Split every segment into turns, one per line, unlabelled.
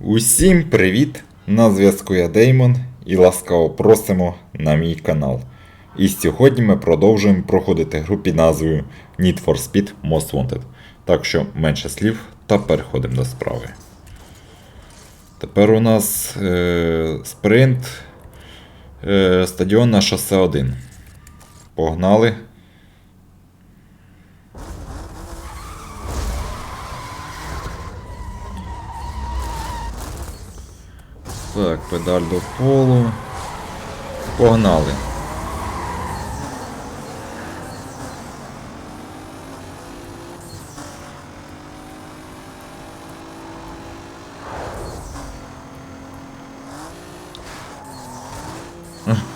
Усім привіт! На зв'язку я Деймон і ласкаво просимо на мій канал. І сьогодні ми продовжуємо проходити гру під назвою Need for Speed Most Wanted. Так що менше слів та переходимо до справи. Тепер у нас е, спринт е, стадіон на шосе 1. Погнали. Так, педаль до полу. Погнали.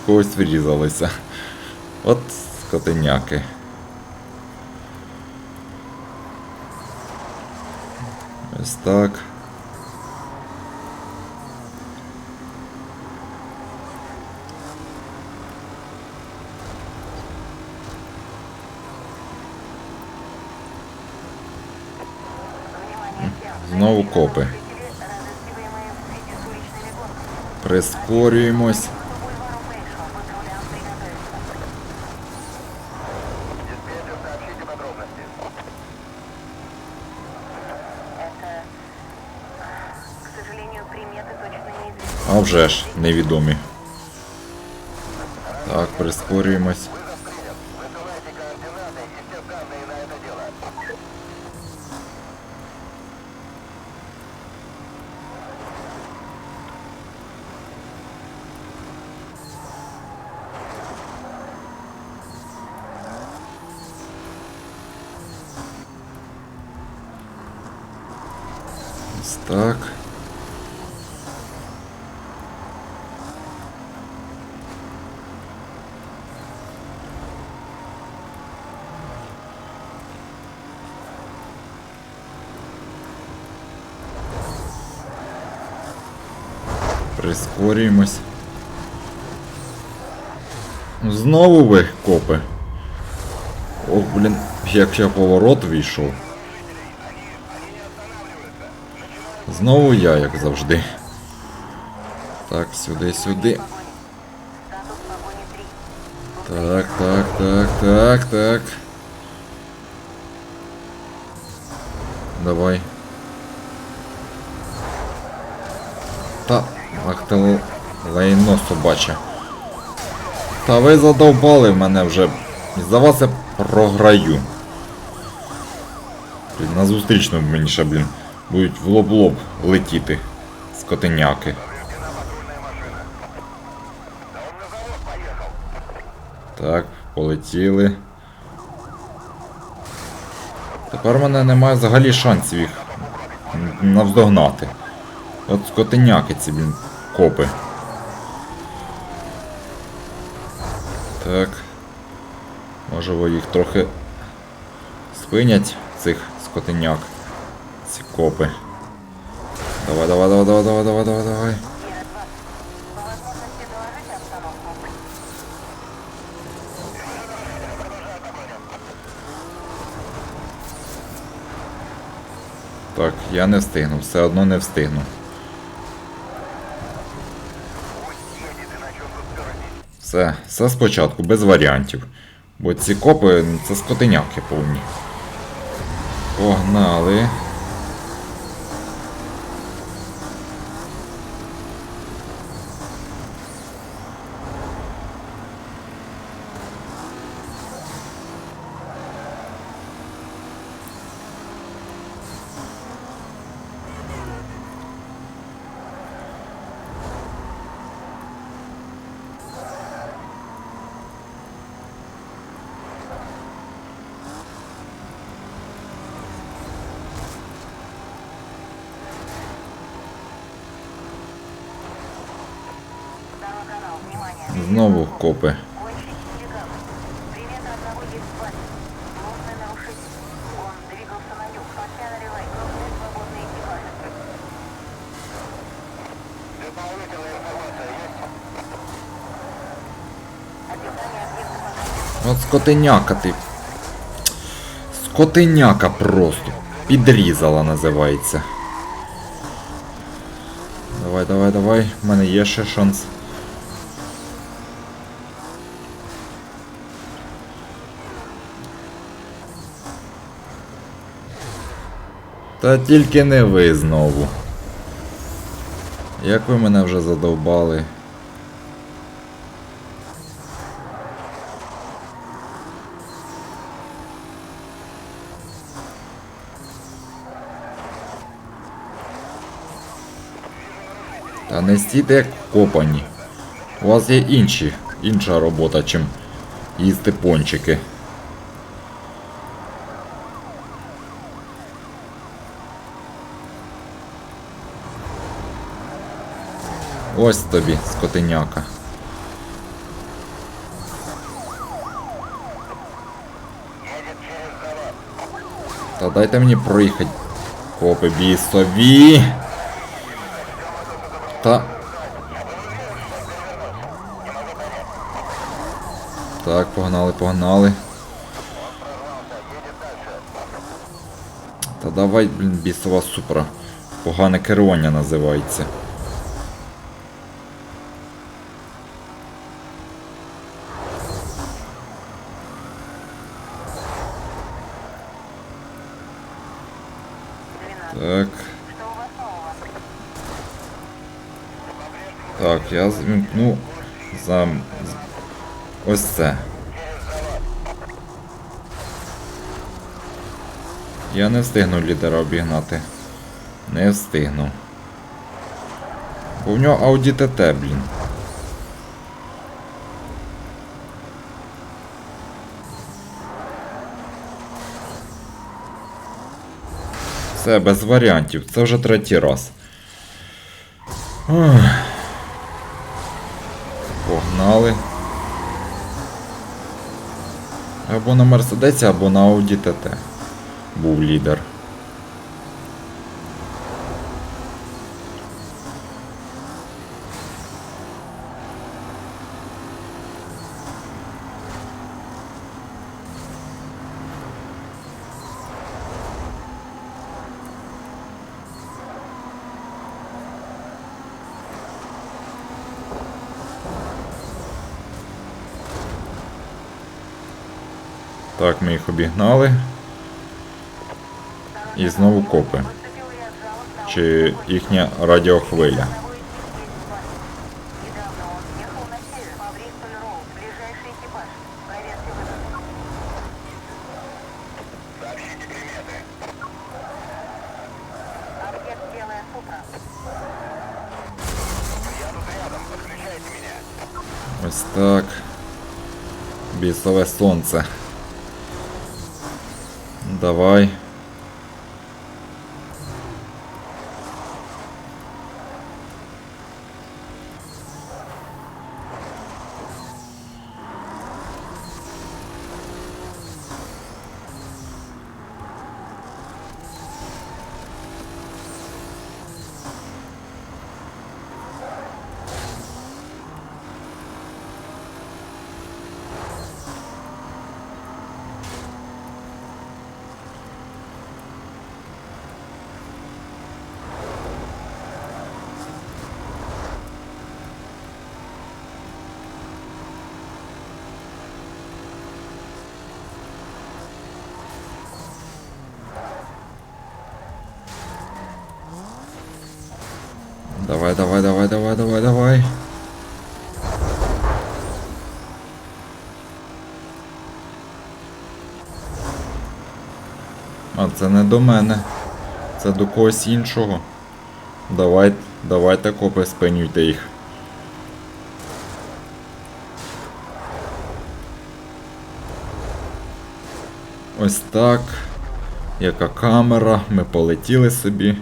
Когось врізалися. От скотиняки. Ось так. Знову копи. Прискорюємось.
Диспетчер, сообщите подробности.
Это, к сожалению, приметы точно неизвестны.
А вже ж, невідомі. Так, прискорюємось. Ось так. Прискорюємось. Знову ви, копи. Ох, блін, як я поворот війшов. Знову я, як завжди. Так, сюди, сюди.
Статус погони 3.
Так, так, так, так, так. Давай. Та, ах ти лайно собаче. Та ви задовбали мене вже. За вас я програю. На зустрічну мені ще, блін, будуть в лоб-лоб летіти. Скотиняки. Так, полетіли. Тепер в мене немає взагалі шансів їх навздогнати. От скотиняки ці, блін, копи. Так. Може їх трохи спинять, цих скотиняк. Ці копи. Давай, давай, давай, давай, давай, давай, давай, давай. Так, я не встигну, все одно не встигну. Все, все спочатку, без варіантів. Бо ці копи це скотиняки повні. Погнали.
Объекта пока
От скотиняка ти. Скотиняка просто. Підрізала називається. Давай, давай, давай. У мене є ще шанс. Та тільки не ви знову. Як ви мене вже задовбали. Та не стійте як копані. У вас є інші, інша робота, чим їсти пончики. Ось тобі, скотиняка. Та дайте мені проїхати. Копи бісові. Та. Так, погнали, погнали. Та давай, блін, бісова супра. Погане керування називається. Так.
У?
Так, я зімкну за. Ось це. Я не встигну лідера обігнати. Не встигну. В нього Audi TT, блін. Все, без варіантів. Це вже третій раз. Погнали. Або на Мерседесі, або на Ауді ТТ. Був лідер. Так, ми їх обігнали. І знову копи.
Поступил ряд жалоб на
Чи їхня радіохвиля.
одного из них есть экипаж. Недавно он ехал на север, по Бристоль-Роуд. Ближайший экипаж. Проверьте выдачу.
Сообщите приметы.
Объект Белая Супра.
Я тут рядом, подключайте меня.
Ось так. Бісове сонце. Давай. Давай, давай, давай, давай, давай, давай. А це не до мене. Це до когось іншого. Давай, давайте копи, спинюйте їх. Ось так. Яка камера, ми полетіли собі.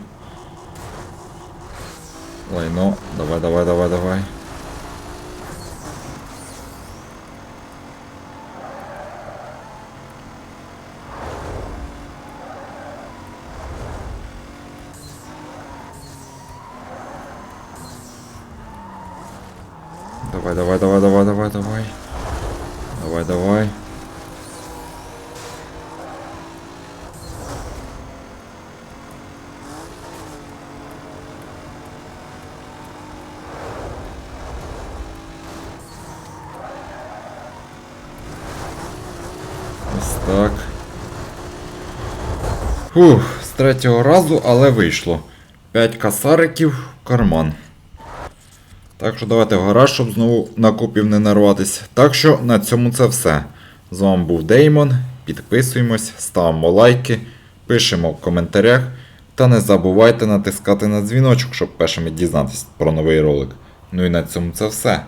Лайно, давай, давай, давай, давай. Давай, давай, давай, давай, давай, давай. Давай, давай. Так. Фух, з третього разу, але вийшло. 5 касариків в карман. Так що давайте в гараж, щоб знову на купів не нарватися. Так що на цьому це все. З вами був Деймон. Підписуємось, ставимо лайки, пишемо в коментарях. Та не забувайте натискати на дзвіночок, щоб першими дізнатися про новий ролик. Ну і на цьому це все.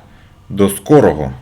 До скорого!